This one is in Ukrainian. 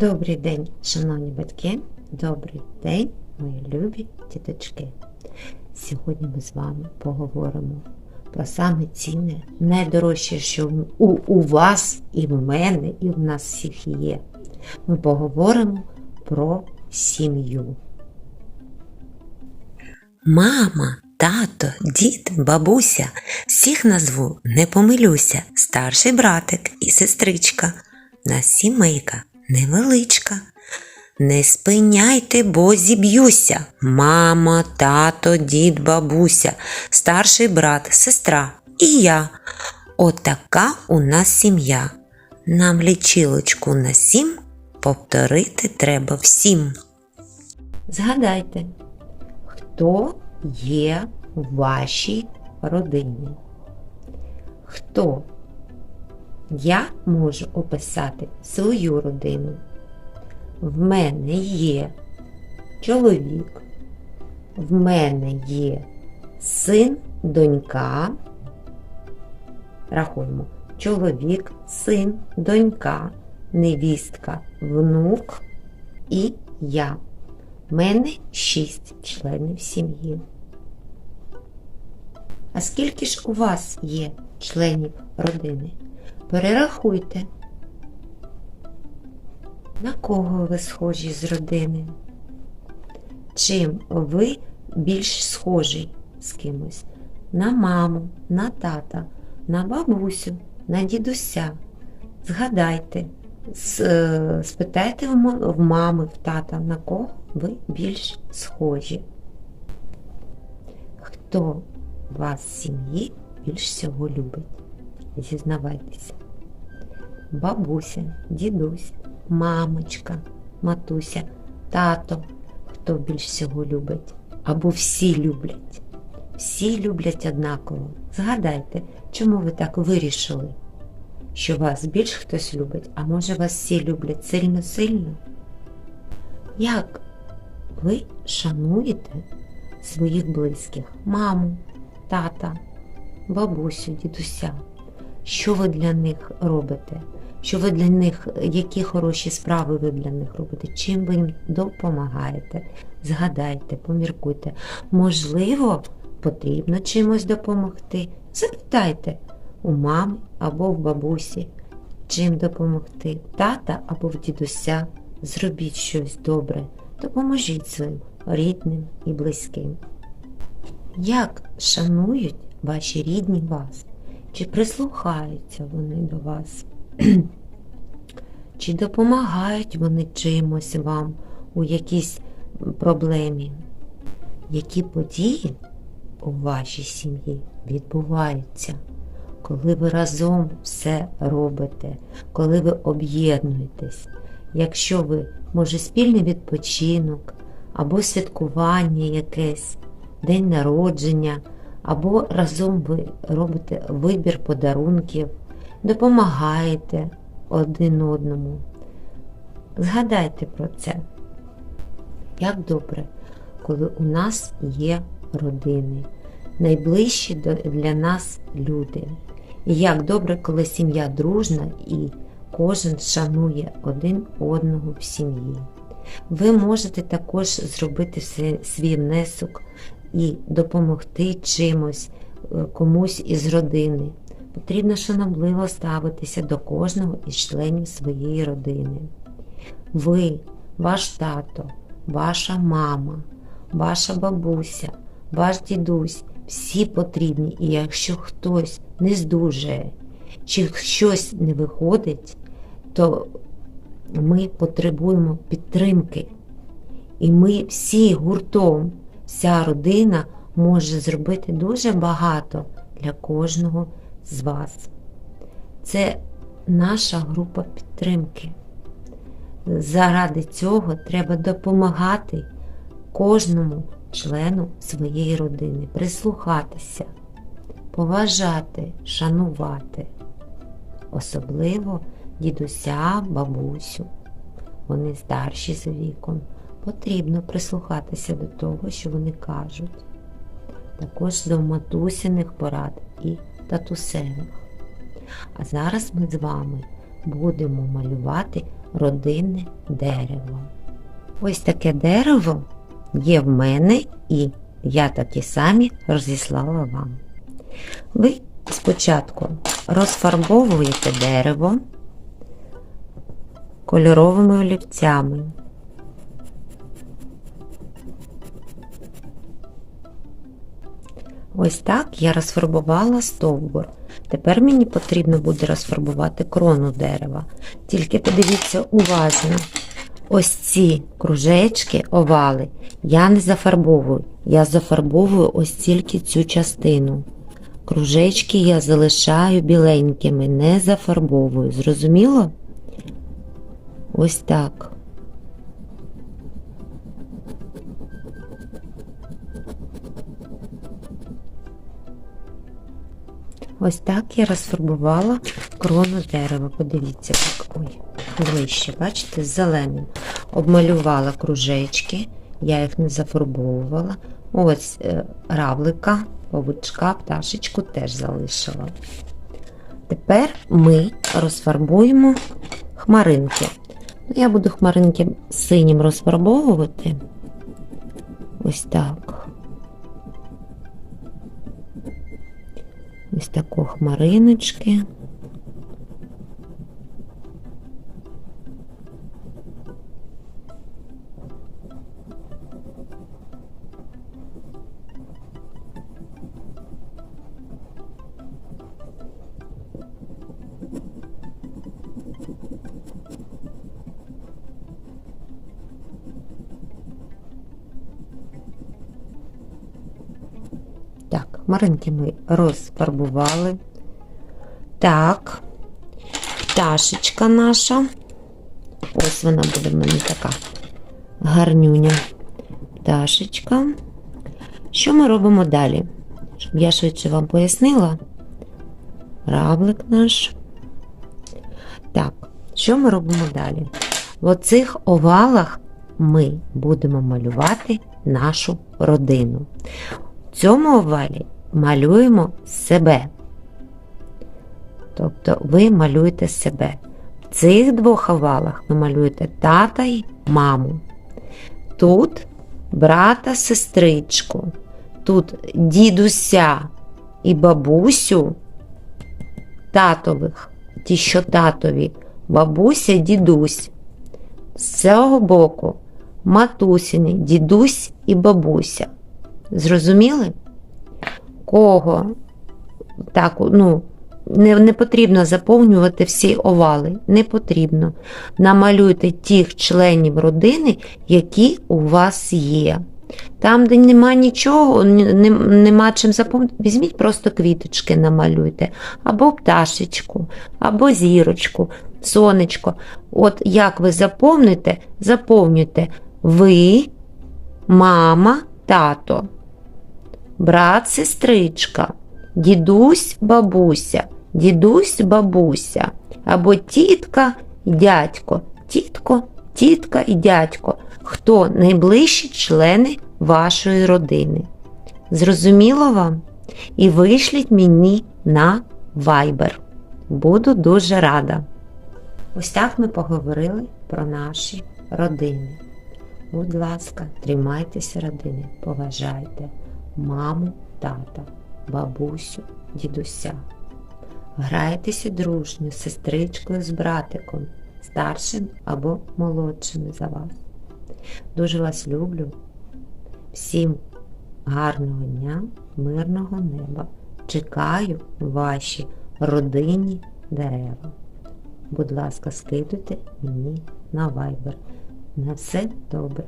Добрий день, шановні батьки, добрий день, мої любі діточки. Сьогодні ми з вами поговоримо про саме цінне, найдорожче, що у, у вас, і в мене, і в нас всіх є. Ми поговоримо про сім'ю. Мама, тато, дід, бабуся, всіх назву не помилюся, старший братик і сестричка. На сімейка невеличка. Не спиняйте, бо зіб'юся. Мама, тато, дід, бабуся, старший брат, сестра і я. Отака у нас сім'я. Нам лічилочку на сім повторити треба всім. Згадайте, хто є в вашій родині? Хто? Я можу описати свою родину. В мене є чоловік, в мене є син, донька. Рахуємо. Чоловік, син, донька, невістка, внук і я. В мене шість членів сім'ї. А скільки ж у вас є членів родини? Перерахуйте. На кого ви схожі з родини? Чим ви більш схожий з кимось? На маму, на тата, на бабусю, на дідуся. Згадайте, е, спитайте в в мами, в тата, на кого ви більш схожі. Хто вас з сім'ї більш всього любить? Зізнавайтеся. Бабуся, дідусь, мамочка, матуся, тато, хто більш всього любить, або всі люблять. Всі люблять однаково. Згадайте, чому ви так вирішили, що вас більш хтось любить, а може вас всі люблять сильно-сильно? Як ви шануєте своїх близьких, маму, тата, бабусю, дідуся? Що ви для них робите? Що ви для них, які хороші справи ви для них робите? Чим ви їм допомагаєте? Згадайте, поміркуйте. Можливо, потрібно чимось допомогти. Запитайте у мами або в бабусі, чим допомогти, тата або в дідуся. Зробіть щось добре, допоможіть своїм рідним і близьким. Як шанують ваші рідні вас? Чи прислухаються вони до вас? Чи допомагають вони чимось вам у якійсь проблемі? Які події у вашій сім'ї відбуваються, коли ви разом все робите, коли ви об'єднуєтесь? Якщо ви, може, спільний відпочинок, або святкування якесь, день народження, або разом ви робите вибір подарунків, допомагаєте один одному. Згадайте про це. Як добре, коли у нас є родини, найближчі для нас люди. І як добре, коли сім'я дружна і кожен шанує один одного в сім'ї. Ви можете також зробити свій внесок і допомогти чимось е, комусь із родини. Потрібно шанобливо ставитися до кожного із членів своєї родини. Ви, ваш тато, ваша мама, ваша бабуся, ваш дідусь всі потрібні, і якщо хтось не здужує чи щось не виходить, то ми потребуємо підтримки. І ми всі гуртом, вся родина може зробити дуже багато для кожного з вас. Це наша група підтримки. Заради цього треба допомагати кожному члену своєї родини, прислухатися, поважати, шанувати, особливо дідуся, бабусю. Вони старші за віком. Потрібно прислухатися до того, що вони кажуть. Також до матусиних порад і татусевих. А зараз ми з вами будемо малювати родинне дерево. Ось таке дерево є в мене і я такі самі розіслала вам. Ви спочатку розфарбовуєте дерево кольоровими олівцями. Ось так я розфарбувала стовбур. Тепер мені потрібно буде розфарбувати крону дерева. Тільки подивіться уважно. Ось ці кружечки, овали, я не зафарбовую. Я зафарбовую ось тільки цю частину. Кружечки я залишаю біленькими, не зафарбовую. Зрозуміло? Ось так. Ось так я розфарбувала крону дерева. Подивіться, як ой, ближче, бачите, зеленим. Обмалювала кружечки, я їх не зафарбовувала. Ось е, равлика, павучка, пташечку теж залишила. Тепер ми розфарбуємо хмаринки. Я буду хмаринки синім розфарбовувати. Ось так. Ось тако хмариночки. Хмаринки ми розфарбували. Так, пташечка наша. Ось вона буде в мене така гарнюня. Пташечка. Що ми робимо далі? Щоб я швидше вам пояснила. Равлик наш. Так, що ми робимо далі? В оцих овалах ми будемо малювати нашу родину. В цьому овалі малюємо себе. Тобто ви малюєте себе. В цих двох овалах ви малюєте тата й маму. Тут брата, сестричку. Тут дідуся і бабусю татових, ті, що татові, бабуся, дідусь. З цього боку матусіни, дідусь і бабуся. Зрозуміли? Кого? Так, ну, не, не потрібно заповнювати всі овали. Не потрібно. Намалюйте тих членів родини, які у вас є. Там, де нема нічого, нема чим заповнити, візьміть просто квіточки намалюйте, або пташечку, або зірочку, сонечко. От як ви заповните, заповнюйте ви, мама, тато, брат, сестричка, дідусь, бабуся, дідусь, бабуся, або тітка дядько, тітко, тітка і дядько. Хто найближчі члени вашої родини? Зрозуміло вам? І вишліть мені на Viber. Буду дуже рада. Ось так ми поговорили про наші родини. Будь ласка, тримайтеся родини, поважайте маму, тата, бабусю, дідуся. Грайтеся дружньо сестричкою з братиком, старшим або молодшими за вас. Дуже вас люблю. Всім гарного дня, мирного неба. Чекаю ваші родинні дерева. Будь ласка, скидуйте мені на Viber. На все добре.